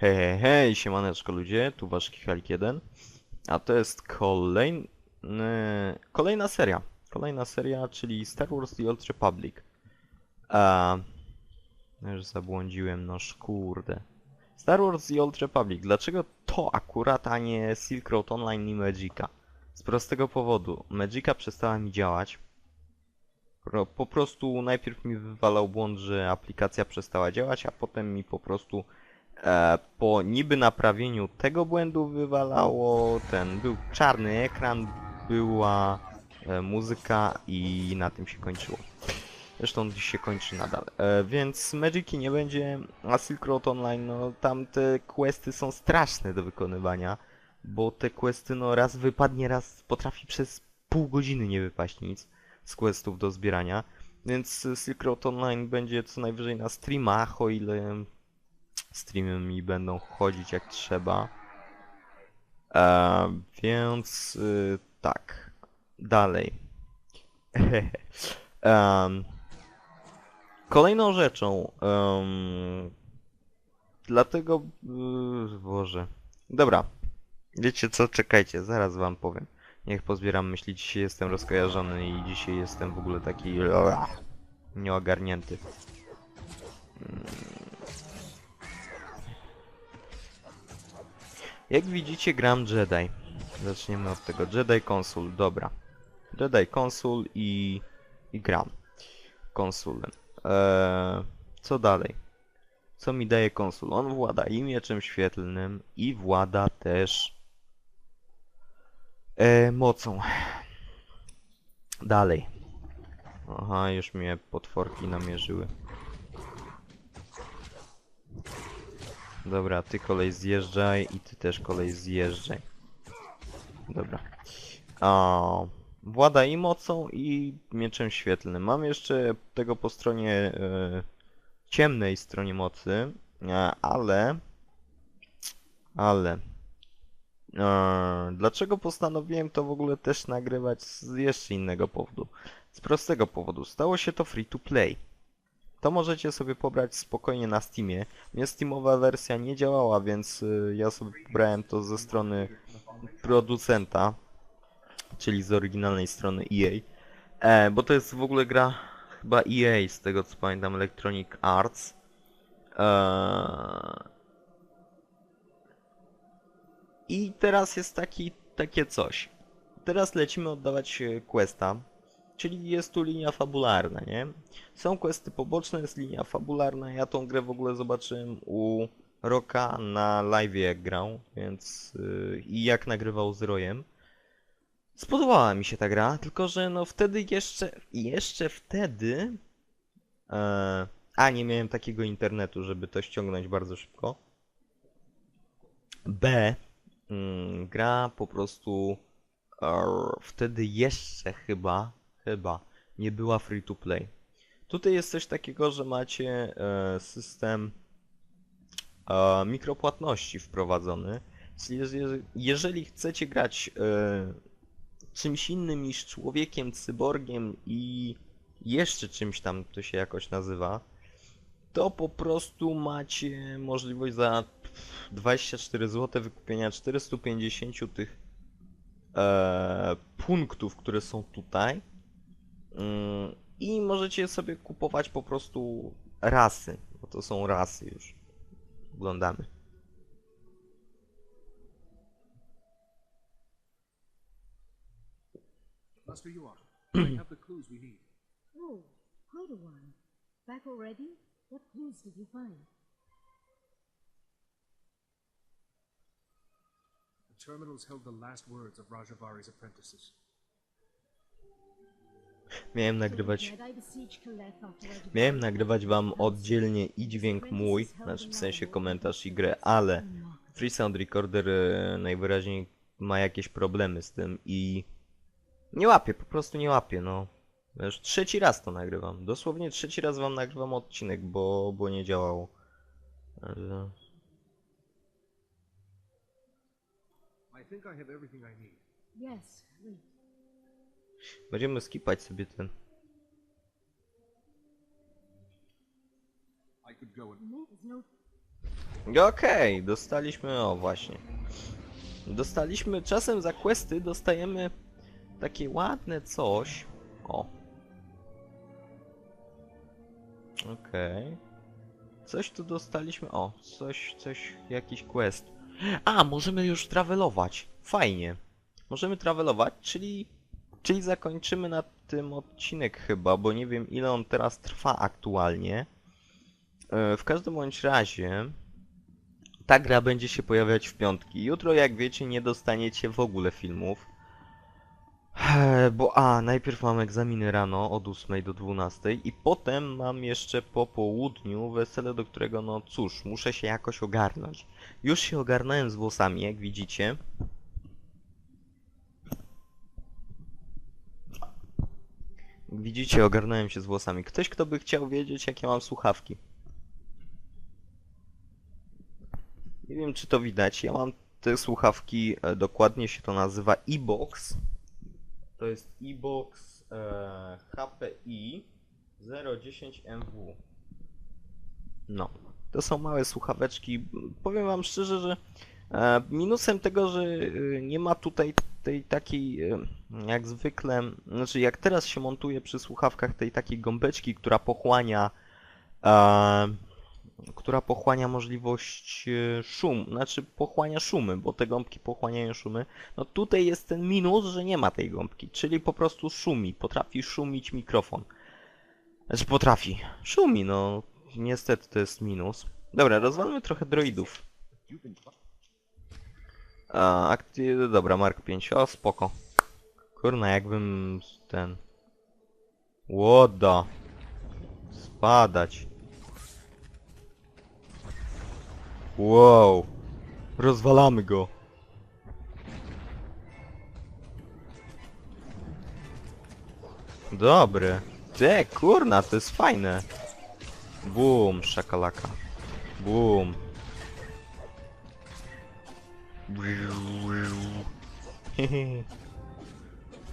Hej, hej, hej, siemaneczko ludzie, tu wasz Kichalik 1 A to jest kolejny, kolejna seria. Kolejna seria, czyli Star Wars The Old Republic. A, Już zabłądziłem, no kurde Star Wars The Old Republic, dlaczego to akurat, a nie Silk Road Online i Magica? Z prostego powodu, Magica przestała mi działać. Po prostu najpierw mi wywalał błąd, że aplikacja przestała działać, a potem mi po prostu e, po niby naprawieniu tego błędu wywalało ten, był czarny ekran, była e, muzyka i na tym się kończyło. Zresztą dziś się kończy nadal. E, więc Magiki nie będzie, a Silk Road Online, no tam te questy są straszne do wykonywania, bo te questy no raz wypadnie, raz potrafi przez pół godziny nie wypaść nic z questów do zbierania. Więc e, Silk Road Online będzie co najwyżej na streamach, o ile streamy mi będą chodzić jak trzeba. E, więc y, tak. Dalej. Em, kolejną rzeczą. em, dlatego. y, Boże. Dobra. Wiecie co? Czekajcie, zaraz wam powiem. Niech pozbieram myśli. Dzisiaj jestem rozkojarzony i dzisiaj jestem w ogóle taki. nieogarnięty. Jak widzicie gram Jedi. Zaczniemy od tego. Jedi Konsul, dobra. Jedi Konsul i, i gram. Konsulem. Eee, co dalej? Co mi daje konsul? On włada i mieczem świetlnym i włada też e, mocą. Dalej. Aha, już mnie potworki namierzyły. Dobra, ty kolej zjeżdżaj i ty też kolej zjeżdżaj. Dobra. A, włada i mocą i mieczem świetlnym. Mam jeszcze tego po stronie e, ciemnej stronie mocy, e, ale ale e, dlaczego postanowiłem to w ogóle też nagrywać z jeszcze innego powodu? Z prostego powodu. Stało się to free to play. To możecie sobie pobrać spokojnie na Steamie. Mnie Steamowa wersja nie działała, więc y, ja sobie pobrałem to ze strony producenta, czyli z oryginalnej strony EA. E, bo to jest w ogóle gra chyba EA, z tego co pamiętam, Electronic Arts. E, I teraz jest taki, takie coś. Teraz lecimy oddawać e, questa, czyli jest tu linia fabularna, nie? Są questy poboczne, jest linia fabularna. Ja tą grę w ogóle zobaczyłem u Roka na live jak grał, więc yy, i jak nagrywał z Rojem. Spodobała mi się ta gra, tylko że no wtedy jeszcze, jeszcze wtedy e, A, nie miałem takiego internetu, żeby to ściągnąć bardzo szybko. B, mm, gra po prostu e, wtedy jeszcze chyba, chyba nie była free to play. Tutaj jest coś takiego, że macie e, system e, mikropłatności wprowadzony. Czyli jeże- jeżeli chcecie grać e, czymś innym niż człowiekiem, cyborgiem i jeszcze czymś tam to się jakoś nazywa, to po prostu macie możliwość za 24 zł wykupienia 450 tych punktów, które są tutaj. Mm, I możecie sobie kupować po prostu rasy, bo to są rasy już. Oglądamy. Master you are. I have the clues we need. Oh, quite a while. Back already? What clues did you find? The terminals held the last words of Rajavari's apprentices. Miałem nagrywać Miałem nagrywać wam oddzielnie i dźwięk mój, znaczy w sensie komentarz i grę, ale Free Sound Recorder e, najwyraźniej ma jakieś problemy z tym i nie łapie, po prostu nie łapie, no. Ja Już trzeci raz to nagrywam. Dosłownie trzeci raz wam nagrywam odcinek, bo, bo nie działało. Także- I think I have everything I need. Yes, wait. Będziemy skipać sobie ten. Okej, dostaliśmy, o właśnie. Dostaliśmy, czasem za questy dostajemy takie ładne coś. O. Okej. Coś tu dostaliśmy, o, coś, coś, jakiś quest. A, możemy już travelować. Fajnie. Możemy travelować, czyli, czyli zakończymy na tym odcinek chyba, bo nie wiem ile on teraz trwa aktualnie. E, W każdym bądź razie ta gra będzie się pojawiać w piątki. Jutro, jak wiecie, nie dostaniecie w ogóle filmów. Eee, Bo a, najpierw mam egzaminy rano od 8 do 12 i potem mam jeszcze po południu wesele, do którego no cóż, muszę się jakoś ogarnąć. Już się ogarnąłem z włosami, jak widzicie. Widzicie, ogarnąłem się z włosami. Ktoś, kto by chciał wiedzieć, jakie mam słuchawki. Nie wiem, czy to widać. Ja mam te słuchawki, e, dokładnie się to nazywa e-box. To jest e-box e, HPI 010MW. No, to są małe słuchaweczki. Powiem wam szczerze, że minusem tego, że e, nie ma tutaj tej takiej, e, jak zwykle, znaczy jak teraz się montuje przy słuchawkach tej takiej gąbeczki, która pochłania e, która pochłania możliwość e, szum, znaczy pochłania szumy, bo te gąbki pochłaniają szumy. No tutaj jest ten minus, że nie ma tej gąbki, czyli po prostu szumi, potrafi szumić mikrofon. Znaczy potrafi, szumi, no niestety to jest minus. Dobra, rozwalmy trochę droidów. A, akty... Dobra, Mark 5, o spoko. Kurna, jakbym ten... Łoda. Spadać. Wow. Rozwalamy go. Dobre. Te, kurna, to jest fajne. Boom, szakalaka. Boom.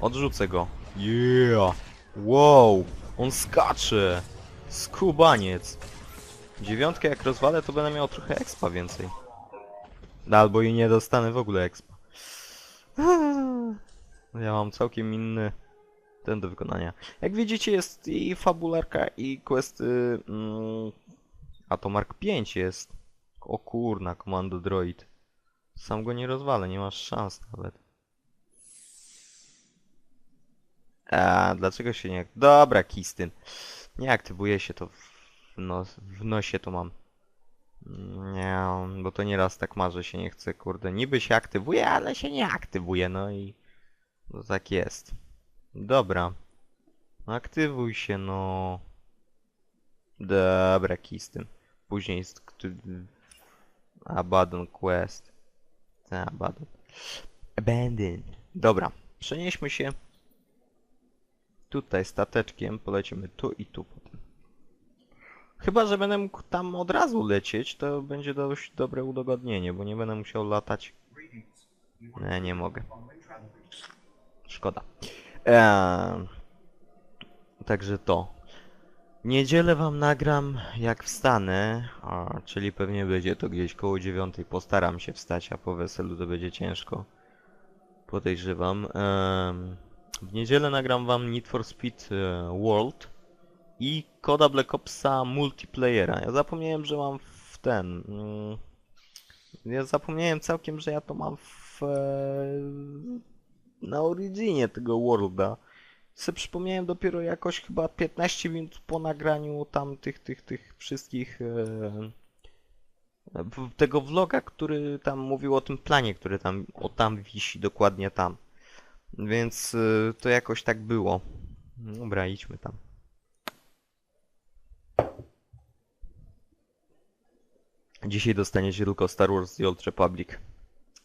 Odrzucę go. Yeah. Wow. On skacze. Skubaniec. Dziewiątkę jak rozwalę, to będę miał trochę expa więcej. No, Albo i nie dostanę w ogóle expa. Ja mam całkiem inny ten do wykonania. Jak widzicie jest i fabularka i questy... Mm, a to Mark 5 jest. O kurna, komando droid. Sam go nie rozwalę, nie masz szans nawet. A dlaczego się nie... Dobra, Kistyn. Nie aktywuje się to w, nos, w nosie to mam. Nie, bo to nieraz tak ma, że się nie chce, kurde. Niby się aktywuje, ale się nie aktywuje, no i... No tak jest. Dobra. Aktywuj się, no. Dobra, Kistyn. Później jest... Abaddon Quest. Ta, Abaddon. Abandon. Dobra, przenieśmy się tutaj stateczkiem, polecimy tu i tu potem. Chyba, że będę mógł tam od razu lecieć, to będzie dość dobre udogodnienie, bo nie będę musiał latać. Nie, nie mogę. Szkoda. Eee, także to. Niedzielę wam nagram jak wstanę, a, czyli pewnie będzie to gdzieś koło dziewiątej. Postaram się wstać, a po weselu to będzie ciężko. Podejrzewam. Em, w niedzielę nagram wam Need for Speed e, World i koda Black Opsa multiplayera. Ja zapomniałem, że mam w ten... Mm, ja zapomniałem całkiem, że ja to mam w... E, na Originie tego Worlda. Se przypomniałem dopiero jakoś chyba 15 minut po nagraniu tam tych, tych, tych wszystkich... E, tego vloga, który tam mówił o tym planie, który tam, o tam wisi, dokładnie tam. Więc y, to jakoś tak było. Dobra, idźmy tam. Dzisiaj dostaniecie tylko Star Wars The Old Republic.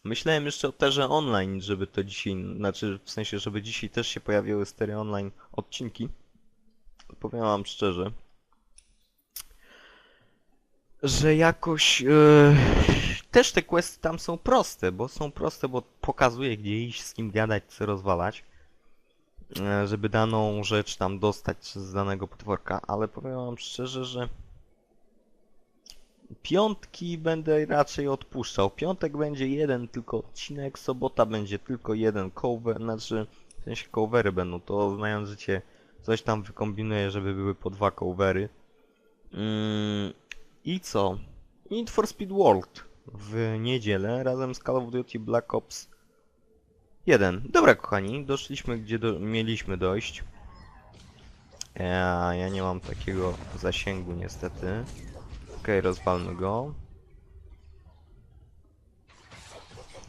Myślałem jeszcze o terze online, żeby to dzisiaj, znaczy w sensie, żeby dzisiaj też się pojawiły stery online odcinki. Powiem wam szczerze, że jakoś e, też te questy tam są proste, bo są proste, bo pokazuje gdzie iść, z kim gadać, co rozwalać, e, żeby daną rzecz tam dostać z danego potworka, ale powiem wam szczerze, że piątki będę raczej odpuszczał. Piątek będzie jeden tylko odcinek, sobota będzie tylko jeden cover, znaczy w sensie covery będą, to znając życie coś tam wykombinuję, żeby były po dwa covery. Mm, I co? Need for Speed World w niedzielę razem z Call of Duty Black Ops 1. Dobra kochani, doszliśmy gdzie do, mieliśmy dojść. Ja, ja nie mam takiego zasięgu niestety. Okej, rozwalmy go.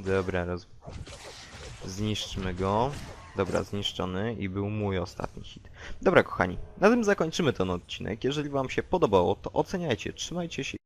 Dobra, roz... zniszczmy go. Dobra, zniszczony i był mój ostatni hit. Dobra kochani, na tym zakończymy ten odcinek. Jeżeli wam się podobało, to oceniajcie, trzymajcie się